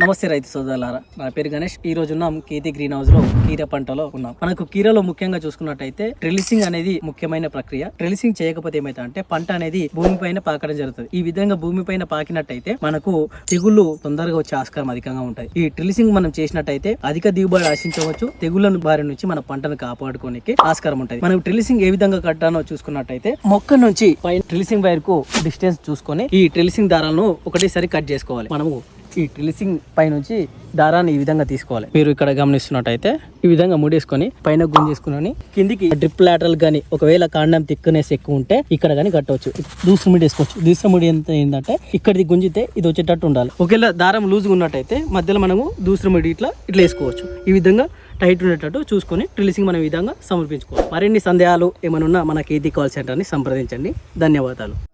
నమస్తే రైతు సోదరులారా. నా పేరు గణేష్. ఈ రోజు ఉన్నాం కేతి గ్రీన్ హౌస్లో కీర పంటలో ఉన్నాం. మనకు కీరలో ముఖ్యంగా చూసుకున్నట్టయితే ట్రిలిసింగ్ అనేది ముఖ్యమైన ప్రక్రియ. ట్రిలిసింగ్ చేయకపోతే ఏమైతే అంటే పంట అనేది భూమి పైన పాకడం జరుగుతుంది. ఈ విధంగా భూమి పైన పాకినట్టయితే మనకు తెగుళ్ళు తొందరగా వచ్చే ఆస్కారం అధికంగా ఉంటాయి. ఈ ట్రిలిసింగ్ మనం చేసినట్టయితే అధిక దిగుబడి ఆశించవచ్చు. తెగుళ్ళను బారి నుంచి మన పంటను కాపాడుకోనికి ఆస్కారం ఉంటుంది. మనం ట్రిలిసింగ్ ఏ విధంగా కట్టానో చూసుకున్నట్టయితే మొక్క నుంచి పైన ట్రిలిసింగ్ వైర్కు డిస్టెన్స్ చూసుకొని ఈ ట్రిలిసింగ్ దారాలను ఒకటేసారి కట్ చేసుకోవాలి. మనము ఈ ట్రిలిసింగ్ పైనుంచి దారాన్ని ఈ విధంగా తీసుకోవాలి. మీరు ఇక్కడ గమనిస్తున్నట్టయితే ఈ విధంగా ముడేసుకొని పైన గుంజేసుకుని కిందికి డ్రిప్ లాటరల్ కానీ ఒకవేళ కాండం థిక్నెస్ ఎక్కువ ఉంటే ఇక్కడ కానీ కట్టవచ్చు. దూసర ముడి వేసుకోవచ్చు దూసర ముడి ఎంత ఏంటంటే ఇక్కడిది గుంజితే ఇది వచ్చేటట్టు ఉండాలి. ఒకవేళ దారం లూజ్గా ఉన్నట్టయితే మధ్యలో మనము దూసర ముడి ఇట్లా ఇట్లా వేసుకోవచ్చు. ఈ విధంగా టైట్ ఉండేటట్టు చూసుకొని ట్రిలిసింగ్ మనం ఈ విధంగా సమర్పించుకోవాలి. మరిన్ని సందేహాలు ఏమైనా ఉన్నా మనకి ఏది కాల్ సెంటర్ని సంప్రదించండి. ధన్యవాదాలు.